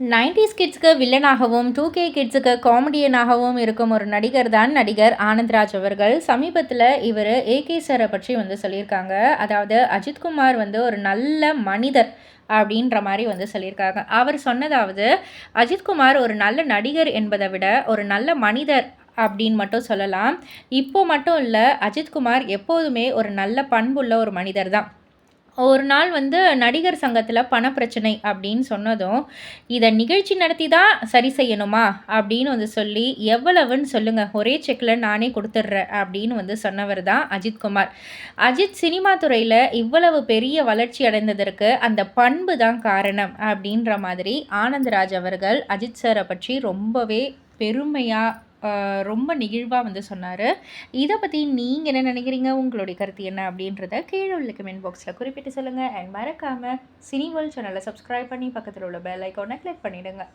Nineties கிட்ஸுக்கு வில்லனாகவும் two K கிட்ஸுக்கு காமெடியனாகவும் இருக்கும் ஒரு நடிகர் தான் நடிகர் ஆனந்த்ராஜ் அவர்கள். சமீபத்தில் இவர் ஏகே சாரை பற்றி வந்து சொல்லியிருக்காங்க. அதாவது அஜித்குமார் வந்து ஒரு நல்ல மனிதர் அப்படின்ற மாதிரி வந்து சொல்லியிருக்காங்க. அவர் சொன்னதாவது அஜித்குமார் ஒரு நல்ல நடிகர் என்பதை விட ஒரு நல்ல மனிதர் அப்படின்னு மட்டும் சொல்லலாம். இப்போ மட்டும் இல்லை அஜித்குமார் எப்போதுமே ஒரு நல்ல பண்புள்ள ஒரு மனிதர் தான். ஒரு நாள் வந்து நடிகர் சங்கத்தில் பணப்பிரச்சனை அப்படின்னு சொன்னதும் இதை நிகழ்ச்சி நடத்தி தான் சரி செய்யணுமா? அப்படின்னு வந்து சொல்லி எவ்வளவுன்னு சொல்லுங்கள் ஒரே செக்கில் நானே கொடுத்துட்றேன் அப்படின்னு வந்து சொன்னவர் தான் அஜித்குமார் அஜித் சினிமா துறையில் இவ்வளவு பெரிய வளர்ச்சி அடைந்ததற்கு அந்த பண்பு தான் காரணம் அப்படின்ற மாதிரி ஆனந்தராஜ் அவர்கள் அஜித் சாரை பற்றி ரொம்பவே பெருமையாக ரொம்ப நெகிழ்வாக வந்து சொன்னார். இதை பற்றி நீங்கள் என்ன நினைக்கிறீங்க? உங்களுடைய கருத்து என்ன? அப்படின்றத கீழே உள்ள கமெண்ட் பாக்ஸில் குறிப்பிட்டு சொல்லுங்கள் அண்ட் மறக்காமல் சினி வேர்ல்ட் சேனலை சப்ஸ்கிரைப் பண்ணி பக்கத்தில் உள்ள பெல் ஐக்கானை கிளிக் பண்ணிவிடுங்க